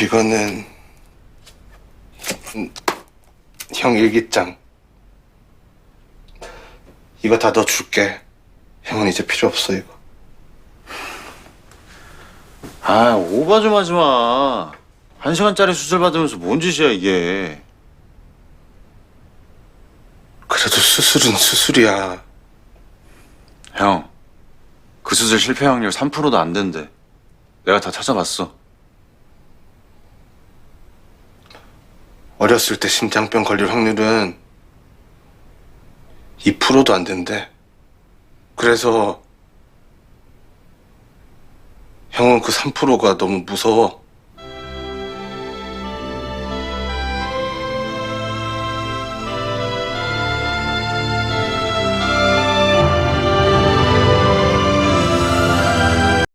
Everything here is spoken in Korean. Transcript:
이거는 음, 형 일기장. 이거 다 너 줄게. 형은 이제 필요 없어 이거. 아, 오바 좀 하지 마. 한 시간짜리 수술 받으면서 뭔 짓이야, 이게. 그래도 수술은 수술이야. 형, 그 수술 실패 확률 3%도 안 된대. 내가 다 찾아봤어. 어렸을 때 심장병 걸릴 확률은 2%도 안 된대. 그래서 형은 그 3%가 너무 무서워.